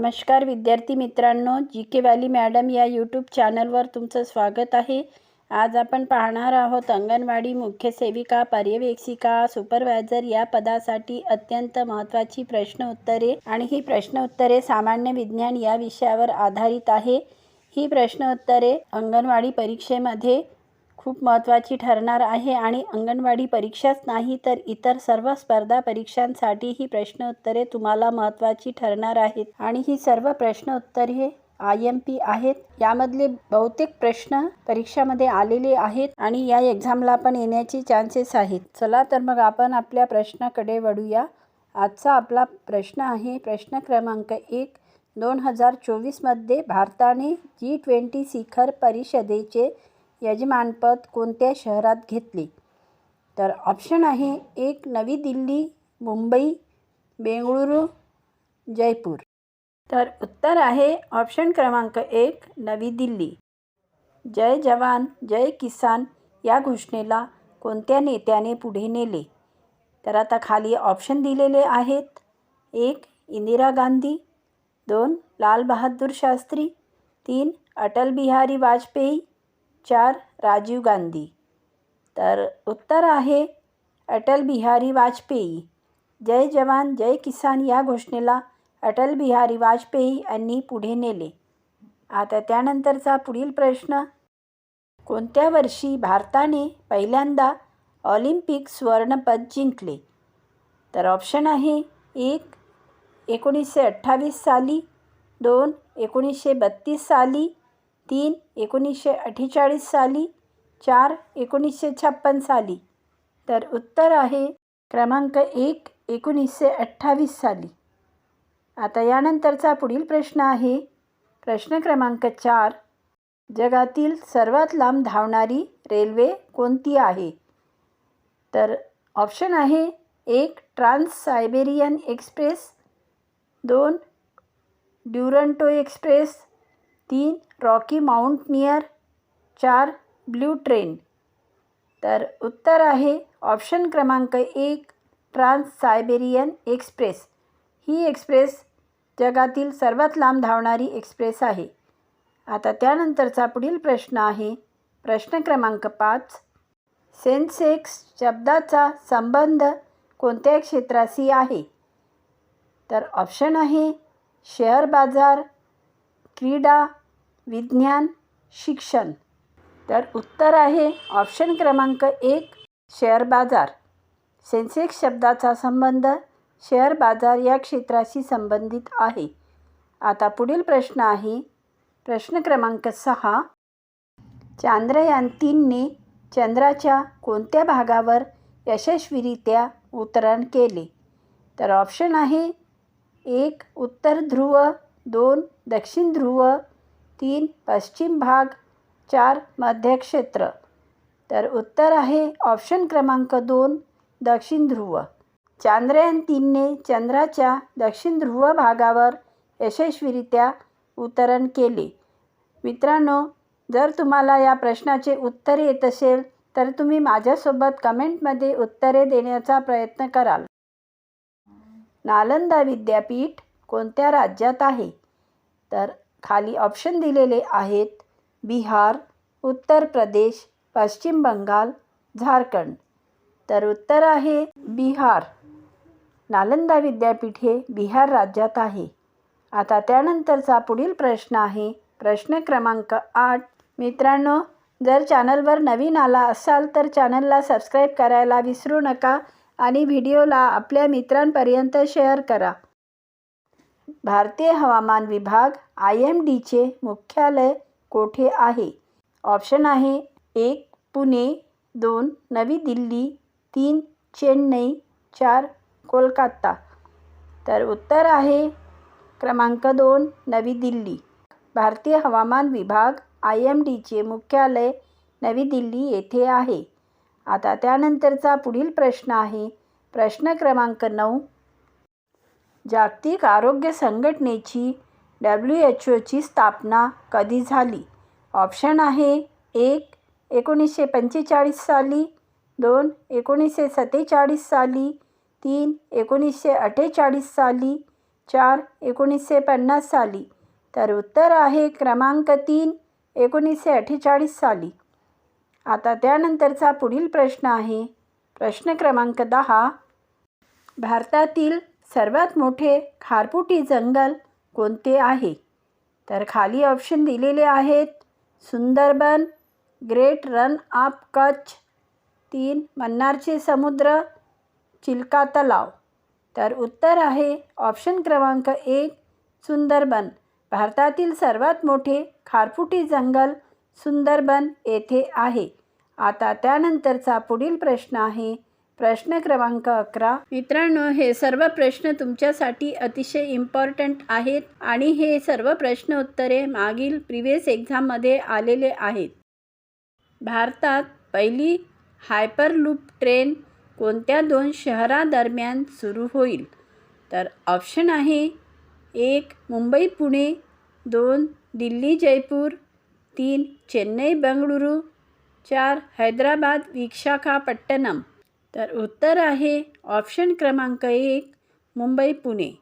नमस्कार विद्यार्थी मित्रांनो जी के वाली मॅडम या यूट्यूब चॅनलवर तुमचं स्वागत आहे. आज आपण पाहणार आहोत अंगणवाडी मुख्य सेविका पर्यवेक्षिका सुपरवायझर या पदासाठी अत्यंत महत्त्वाची प्रश्न उत्तरे आणि ही प्रश्न उत्तरे सामान्य विज्ञान या विषयावर आधारित आहे. ही प्रश्न उत्तरे अंगणवाडी परीक्षेमध्ये खूप महत्त्वाची ठरणार आहे आणि अंगणवाडी परीक्षाच नाही तर इतर सर्व स्पर्धा परीक्षांसाठी ही प्रश्न उत्तरे तुम्हाला महत्त्वाची ठरणार आहेत. आणि ही सर्व प्रश्न उत्तरे आय एम पी आहेत. यामधले बहुतेक प्रश्न परीक्षामध्ये आलेले आहेत आणि या एक्झामला पण येण्याचे चान्सेस आहेत. चला तर मग आपण आपल्या प्रश्नाकडे वळूया. आजचा आपला प्रश्न आहे प्रश्न क्रमांक एक. दोन हजार चोवीसमध्ये भारताने जी ट्वेंटी शिखर परिषदेचे यजमानपद कोणत्या शहरात घेतले? तर ऑप्शन आहे एक नवी दिल्ली मुंबई बेंगळुरू जयपूर. तर उत्तर आहे ऑप्शन क्रमांक एक नवी दिल्ली. जय जवान जय किसान या घोषणेला कोणत्या नेत्याने पुढे नेले? तर आता खाली ऑप्शन दिलेले आहेत. एक इंदिरा गांधी. दोन लाल बहादूर शास्त्री. तीन अटल बिहारी वाजपेयी. चार राजीव गांधी. तर उत्तर आहे अटल बिहारी वाजपेयी. जय जवान जय किसान या घोषणेला अटल बिहारी वाजपेयी यांनी पुढे नेले. आता त्यानंतरचा पुढील प्रश्न. कोणत्या वर्षी भारताने पहिल्यांदा ऑलिम्पिक सुवर्णपद जिंकले? तर ऑप्शन आहे एक एकोणीसशे अठ्ठावीस साली दोन एकोणीसशे बत्तीस साली तीन एकोणीसशे अठ्ठेचाळीस साली चार एकोणीसशे छप्पन साली. तर उत्तर आहे क्रमांक एक एकोणीसशे अठ्ठावीस साली. आता यानंतरचा पुढील प्रश्न आहे. प्रश्न क्रमांक चार. जगातील सर्वात लांब धावणारी रेल्वे कोणती आहे? तर ऑप्शन आहे एक ट्रान्स सायबेरियन एक्सप्रेस दोन ड्युरंटो एक्सप्रेस तीन रॉकी माउंटनियर चार ब्ल्यू ट्रेन. तर उत्तर आहे ऑप्शन क्रमांक एक ट्रान्स सायबेरियन एक्सप्रेस. ही एक्सप्रेस जगातील सर्वात लांब धावणारी एक्सप्रेस आहे. आता त्यानंतरचा पुढील प्रश्न आहे प्रश्न क्रमांक पाच. सेन्सेक्स शब्दाचा संबंध कोणत्या क्षेत्राशी आहे? तर ऑप्शन आहे शेअर बाजार क्रीडा विज्ञान शिक्षण. तर उत्तर आहे ऑप्शन क्रमांक एक शेअर बाजार. सेन्सेक्स शब्दाचा संबंध शेअर बाजार या क्षेत्राशी संबंधित आहे. आता पुढील प्रश्न आहे. प्रश्न क्रमांक सहा. चांद्रयान तीनने चंद्राच्या कोणत्या भागावर यशस्वीरित्या उतरण केले? तर ऑप्शन आहे एक उत्तर ध्रुव दोन दक्षिण ध्रुव तीन पश्चिम भाग चार मध्यक्षेत्र तर उत्तर आहे ऑप्शन क्रमांक दोन दक्षिण ध्रुव. चांद्रयान तीनने चंद्राच्या दक्षिण ध्रुव भागावर यशस्वीरित्या उतरण केले. मित्रांनो जर तुम्हाला या प्रश्नाचे उत्तर येत असेल तर तुम्ही माझ्यासोबत कमेंटमध्ये उत्तरे देण्याचा प्रयत्न कराल. नालंदा विद्यापीठ कोणत्या राज्यात आहे? तर खाली ऑप्शन दिलेले आहेत बिहार उत्तर प्रदेश पश्चिम बंगाल झारखंड. तर उत्तर आहे बिहार. नालंदा विद्यापीठ हे बिहार राज्यात आहे. आता त्यानंतरचा पुढील प्रश्न आहे. प्रश्न क्रमांक आठ. मित्रांनो जर चॅनलवर नवीन आला असाल तर चॅनलला सबस्क्राईब करायला विसरू नका आणि व्हिडिओला आपल्या मित्रांपर्यंत शेअर करा. भारतीय हवामान विभाग आय एम डीचे मुख्यालय कोठे आहे? ऑप्शन आहे एक पुणे दोन नवी दिल्ली तीन चेन्नई चार कोलकाता. तर उत्तर आहे क्रमांक दोन नवी दिल्ली. भारतीय हवामान विभाग आय एम डीचे मुख्यालय नवी दिल्ली येथे आहे. आता त्यानंतरचा पुढील प्रश्न आहे. प्रश्न क्रमांक नऊ जागतिक आरोग्य संघटनेची डब्ल्यू एच ओची स्थापना कधी झाली? ऑप्शन आहे एक एकोणीसशे पंचेचाळीस साली दोन एकोणीसशे सत्तेचाळीस साली तीन एकोणीसशे अठ्ठेचाळीस साली चार एकोणीसशे पन्नास साली. तर उत्तर आहे क्रमांक तीन एकोणीसशे अठ्ठेचाळीस साली. आता त्यानंतरचा पुढील प्रश्न आहे. प्रश्न क्रमांक दहा. भारतातील सर्वात मोठे खारपुटी जंगल कोणते आहे? तर खाली ऑप्शन दिलेले आहेत Sundarban great run of Kutch तीन मन्नारचे समुद्र चिल्का तलाव. तर उत्तर आहे ऑप्शन क्रमांक एक सुंदरबन. भारतातील सर्वात मोठे खारफुटी जंगल सुंदरबन येथे आहे. आता त्यानंतरचा पुढील प्रश्न आहे प्रश्न क्रमांक अकरा. मित्रांनो हे सर्व प्रश्न तुमच्यासाठी अतिशय इम्पॉर्टंट आहेत आणि हे सर्व प्रश्न उत्तरे मागील प्रिव्हियस एक्झाममध्ये आलेले आहेत. भारतात पहिली हायपरलूप ट्रेन कोणत्या दोन शहरादरम्यान सुरू होईल? तर ऑप्शन आहे एक मुंबई पुणे दोन दिल्ली जयपूर तीन चेन्नई बंगळुरू चार हैदराबाद विशाखापट्टणम. तर उत्तर आहे ऑप्शन क्रमांक एक मुंबई पुणे.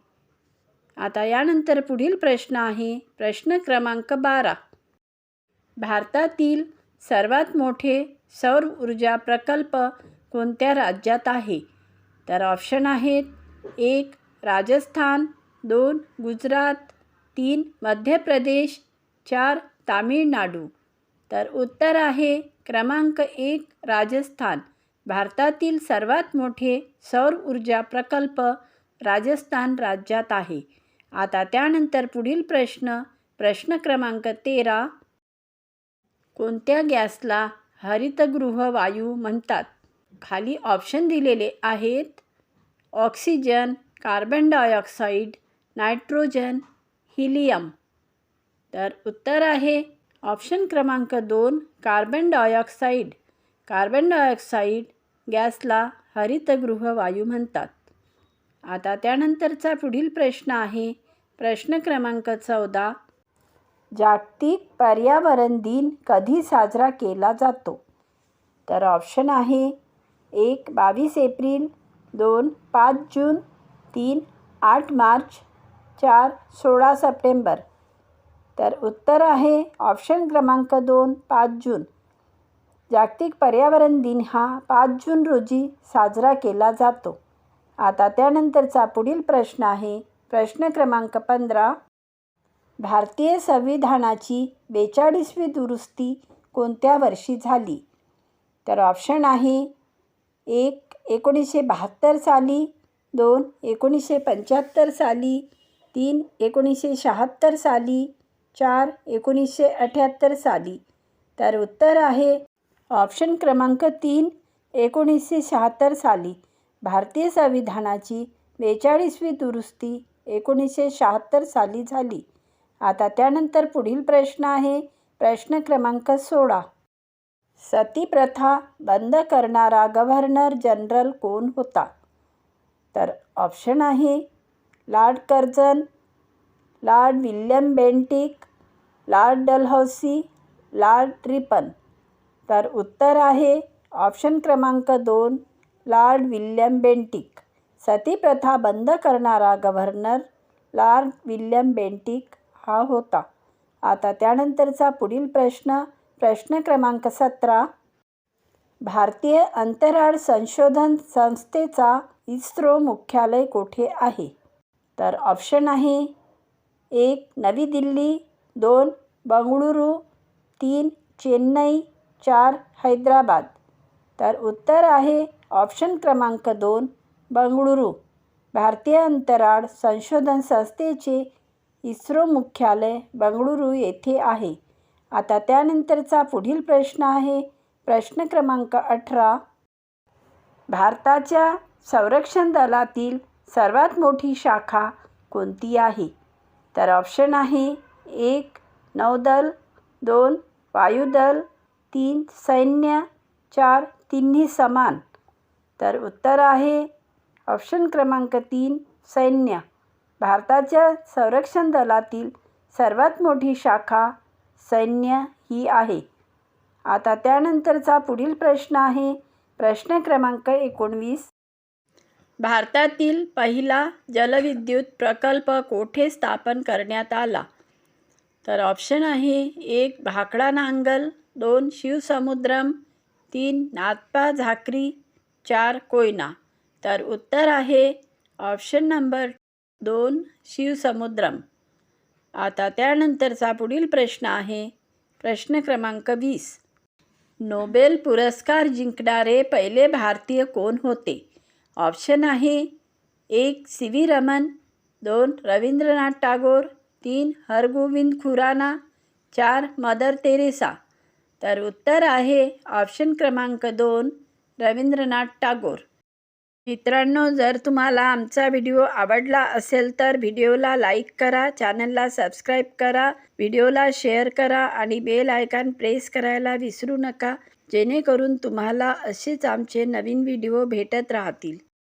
आता यानंतर पुढील प्रश्न आहे प्रश्न क्रमांक बारा. भारतातील सर्वात मोठे सौर ऊर्जा प्रकल्प कोणत्या राज्यात आहे? तर ऑप्शन आहेत एक राजस्थान दोन गुजरात तीन मध्य प्रदेश चार तामिळनाडू. तर उत्तर आहे क्रमांक एक राजस्थान. भारतातील सर्वात मोठे सौर ऊर्जा प्रकल्प राजस्थान राज्यात आहे. आता त्यानंतर पुढील प्रश्न प्रश्न क्रमांक तेरा. कोणत्या गॅसला हरितगृह वायू म्हणतात? खाली ऑप्शन दिलेले आहेत oxygen carbon dioxide nitrogen helium तर उत्तर आहे ऑप्शन क्रमांक दोन कार्बन डायऑक्साईड कार्बन डायऑक्साईड गॅसला हरितगृह वायू म्हणतात. आता त्यानंतरचा पुढील प्रश्न आहे. प्रश्न क्रमांक चौदा. जागतिक पर्यावरण दिन कधी साजरा केला जातो? तर ऑप्शन आहे एक बावीस एप्रिल दोन पाच जून तीन आठ मार्च चार सोळा सप्टेंबर. तर उत्तर आहे ऑप्शन क्रमांक दोन पाच जून. जागतिक पर्यावरण दिन हा पाच जून रोजी साजरा केला जातो. आता त्यानंतरचा पुढील प्रश्न आहे प्रश्न क्रमांक पंधरा. भारतीय संविधानाची बेचाळीसवी दुरुस्ती कोणत्या वर्षी झाली? तर ऑप्शन आहे एक एकोणीसशे बहात्तर साली दोन एकोणीसशे पंच्याहत्तर साली तीन एकोणीसशे शहात्तर साली चार एकोणीसशे अठ्याहत्तर साली. तर उत्तर आहे ऑप्शन क्रमांक तीन एकोणीसशे शहात्तर साली. भारतीय संविधानाची बेचाळीसवी दुरुस्ती एकोणीसशे शहात्तर साली झाली. आता त्यानंतर पुढील प्रश्न आहे. प्रश्न क्रमांक सोळा. सती प्रथा बंद करणारा गव्हर्नर जनरल कोण होता? तर ऑप्शन आहे lord Curzon lord William Bentinck lord Dalhousie lord Ripon. तर उत्तर आहे ऑप्शन क्रमांक दोन लॉर्ड विल्यम बेंटिक. सती प्रथा बंद करणारा गव्हर्नर लॉर्ड विल्यम बेंटिक हा होता. आता त्यानंतरचा पुढील प्रश्न प्रश्न क्रमांक सतरा. भारतीय अंतराळ संशोधन संस्थेचा इस्रो मुख्यालय कोठे आहे? तर ऑप्शन आहे एक नवी दिल्ली दोन बंगळुरू तीन चेन्नई चार हैदराबाद. तर उत्तर आहे ऑप्शन क्रमांक दोन बंगळुरू. भारतीय अंतराळ संशोधन संस्थेचे इस्रो मुख्यालय बंगळुरू येथे आहे. आता त्यानंतरचा पुढील प्रश्न आहे. प्रश्न क्रमांक अठरा. भारताच्या संरक्षण दलातील सर्वात मोठी शाखा कोणती आहे? तर ऑप्शन आहे एक नौदल दोन वायुदल तीन सैन्य चार तिन्ही समान. तर उत्तर आहे ऑप्शन क्रमांक तीन सैन्य. भारताच्या संरक्षण दलातील सर्वात मोठी शाखा सैन्य ही आहे. आता त्यानंतरचा पुढील प्रश्न आहे प्रश्न क्रमांक एकोणवीस. भारतातील पहिला जलविद्युत प्रकल्प कोठे स्थापन करण्यात आला? तर ऑप्शन आहे एक भाकडा नांगल दोन शिवसमुद्रम तीन नातपा झाकरी चार कोयना. तर उत्तर आहे ऑप्शन नंबर दोन शिवसमुद्रम. आता त्यानंतरचा पुढील प्रश्न आहे. प्रश्न क्रमांक वीस. नोबेल पुरस्कार जिंकणारे पहिले भारतीय कोण होते? ऑप्शन आहे एक सी व्ही रमन दोन रवींद्रनाथ टागोर तीन हरगोविंद खुराना चार मदर तेरेसा तर उत्तर आहे ऑप्शन क्रमांक दोन रवींद्रनाथ टागोर. मित्रांनो जर तुम्हाला आमचा व्हिडिओ आवडला असेल तर व्हिडिओला लाईक करा चॅनलला सबस्क्राईब करा व्हिडिओला शेअर करा आणि बेल आयकॉन प्रेस करायला विसरू नका जेणेकरून तुम्हाला असेच आमचे नवीन व्हिडिओ भेटत राहतील.